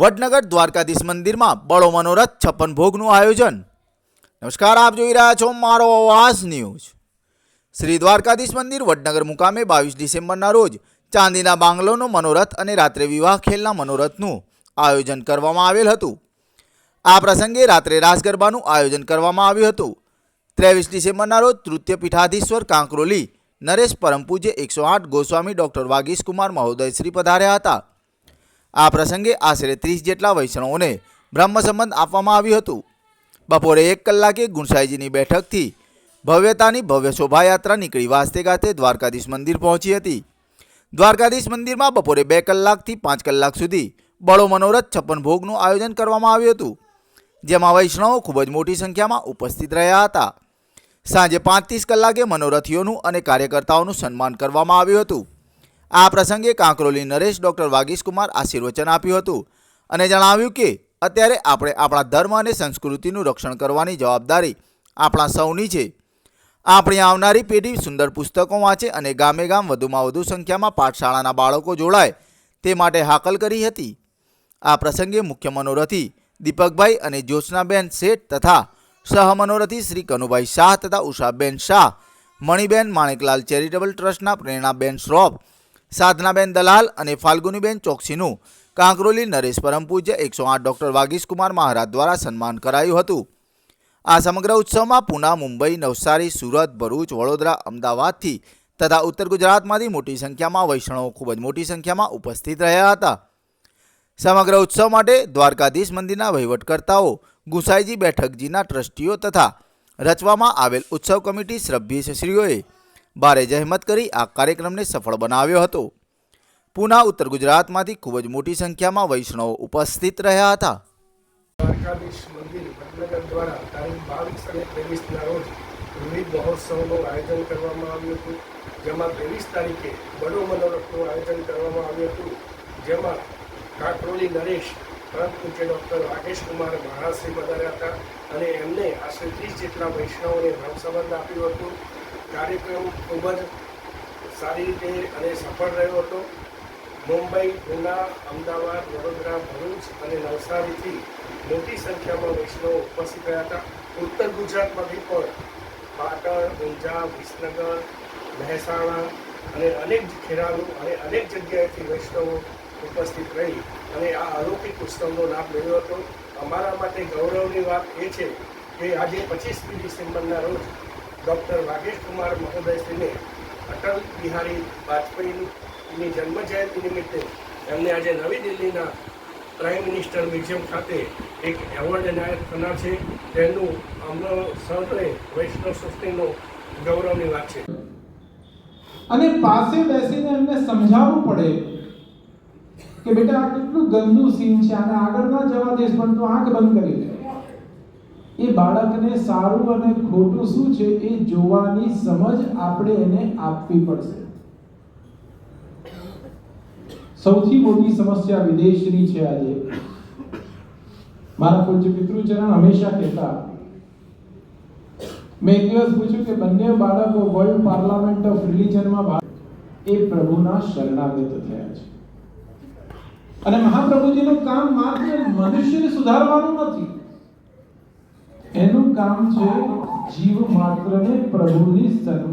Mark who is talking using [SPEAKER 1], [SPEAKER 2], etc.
[SPEAKER 1] વડનગર દ્વારકાધીશ મંદિરમાં બળો મનોરથ છપ્પન ભોગનું આયોજન. નમસ્કાર, આપ જોઈ રહ્યા છો મારો અવાજ ન્યૂઝ. શ્રી દ્વારકાધીશ મંદિર વડનગર મુકામે બાવીસ ડિસેમ્બરના રોજ ચાંદીના બાંગલોનો મનોરથ અને રાત્રે વિવાહ ખેલના મનોરથનું આયોજન કરવામાં આવેલ હતું. આ પ્રસંગે રાત્રે રાસ ગરબાનું આયોજન કરવામાં આવ્યું હતું. ત્રેવીસ ડિસેમ્બરના રોજ તૃતીય પીઠાધીશ્વર કાંકરોલી નરેશ પરમપૂજે એકસો આઠ ગોસ્વામી ડૉક્ટર વાગીશ કુમાર મહોદય શ્રી પધાર્યા હતા. આ પ્રસંગે આશરે ત્રીસ જેટલા વૈષ્ણવોને બ્રહ્મ સંબંધ આપવામાં આવ્યું હતું. બપોરે એક કલાકે ગુણસાઈજીની બેઠકથી ભવ્યતાની ભવ્ય શોભાયાત્રા નીકળી વાસ્તે ખાતે દ્વારકાધીશ મંદિર પહોંચી હતી. દ્વારકાધીશ મંદિરમાં બપોરે બે કલાકથી પાંચ કલાક સુધી બળો મનોરથ છપ્પન ભોગનું આયોજન કરવામાં આવ્યું હતું, જેમાં વૈષ્ણવો ખૂબ જ મોટી સંખ્યામાં ઉપસ્થિત રહ્યા હતા. સાંજે પાંત્રીસ કલાકે મનોરથીઓનું અને કાર્યકર્તાઓનું સન્માન કરવામાં આવ્યું હતું. આ પ્રસંગે કાંકરોલી નરેશ ડૉક્ટર વાગીશકુમાર આશીર્વચન આપ્યું હતું અને જણાવ્યું કે અત્યારે આપણે આપણા ધર્મ અને સંસ્કૃતિનું રક્ષણ કરવાની જવાબદારી આપણા સૌની છે. આપણી આવનારી પેઢી સુંદર પુસ્તકો વાંચે અને ગામે ગામ વધુમાં વધુ સંખ્યામાં પાઠશાળાના બાળકો જોડાય તે માટે હાકલ કરી હતી. આ પ્રસંગે મુખ્ય મનોરથી દીપકભાઈ અને જ્યોત્સનાબેન શેઠ તથા સહમનોરથી શ્રી કનુભાઈ શાહ તથા ઉષાબેન શાહ, મણિબેન માણેકલાલ ચેરિટેબલ ટ્રસ્ટના પ્રેરણાબેન શ્રોફ સાધનાબેન દલાલ અને ફાલ્ગુનીબેન ચોકસીનું. કાંકરોલી નરેશ પરમ પૂજ્ય એકસો આઠ ડૉક્ટર વાગીશકુમાર મહારાજ દ્વારા સન્માન કરાયું હતું. આ સમગ્ર ઉત્સવમાં પુના, મુંબઈ, નવસારી, સુરત, ભરૂચ, વડોદરા, અમદાવાદથી તથા ઉત્તર ગુજરાતમાંથી મોટી સંખ્યામાં વૈષ્ણવો ખૂબ જ મોટી સંખ્યામાં ઉપસ્થિત રહ્યા હતા. સમગ્ર ઉત્સવ માટે દ્વારકાધીશ મંદિરના વહીવટકર્તાઓ, ગુસાઈજી બેઠકજીના ટ્રસ્ટીઓ તથા રચવામાં આવેલ ઉત્સવ કમિટી સભ્યશ્રીઓએ ભારે જહેમત કરી આ કાર્યક્રમને સફળ બનાવ્યો હતો. પુના, ઉત્તર ગુજરાતમાંથી ખૂબ જ મોટી સંખ્યામાં વૈષ્ણવો ઉપસ્થિત રહ્યા હતા.
[SPEAKER 2] દ્વારકાધીશ મંદિર દ્વારા તારીખ બાવીસ અને ત્રેવીસના રોજ વિવિધ મહોત્સવનું આયોજન કરવામાં આવ્યું હતું. જેમાં ત્રેવીસ તારીખે બડો મનોરથનું આયોજન કરવામાં આવ્યું હતું. જેમાં કાકરોલી નરેશ પરમ પૂજ્ય ડૉક્ટર રાકેશ કુમાર મહારાજશ્રી પધાર્યા હતા અને એમને આશરે ત્રીસ જેટલા વૈષ્ણવોને સંબંધ આપ્યું હતું. કાર્યક્રમ ખૂબ જ સારી રીતે અને સફળ રહ્યો હતો. મુંબઈ, પુના, અમદાવાદ, વડોદરા, ભરૂચ અને નવસારીથી મોટી સંખ્યામાં વૈષ્ણવો ઉપસ્થિત રહ્યા હતા. ઉત્તર ગુજરાતમાંથી પણ પાટણ, ઊંઝા, વિસનગર, મહેસાણા અને અનેક ખેરાલુ અને અનેક જગ્યાએથી વૈષ્ણવો ઉપસ્થિત રહી અને આ અલૌકિક ઉત્સવનો લાભ મેળવ્યો હતો. અમારા માટે ગૌરવની વાત એ છે કે આજે પચીસમી ડિસેમ્બરના રોજ ડૉક્ટર વાગેશ કુમાર મહોદયશ્રીને અટલ બિહારી વાજપેયીની જન્મ જયંતિ નિમિત્તે એમને આજે નવી દિલ્હીના પ્રાઇમ મિનિસ્ટર મ્યુઝિયમ ખાતે એક એવોર્ડ એનાયત થનાર છે. તેનું અમનો સૌને વૈષ્ણવ સૃષ્ટિનો ગૌરવની વાત છે.
[SPEAKER 3] અને પાસે બેસીને એમને સમજાવવું પડે કે બેટા આ કેટલું ગંદુ સીન છે. આને આગળ ના જવા દેશ પણ તો આંખ બંધ કરી દે. એ બાળકને સારું અને ખોટું શું છે એ જોવાની સમજ આપણે એને આપવી પડશે. સૌથી મોટી સમસ્યા વિદેશની છે આજે. મારા પૂજ્ય પિતૃચરણ હંમેશા કહેતા. મેં એક દિવસ પૂછ્યું કે બંને બાળકો વર્લ્ડ પાર્લામેન્ટ ઓફ રિલિજનમાં ભાગ એ પ્રભુના શરણાગત થયા છે. અને મહાપ્રભુજીનું કામ માત્ર મનુષ્યને સુધારવાનું નથી. એનું કામ છે જીવ માત્રને પ્રભુની સન્મુખ.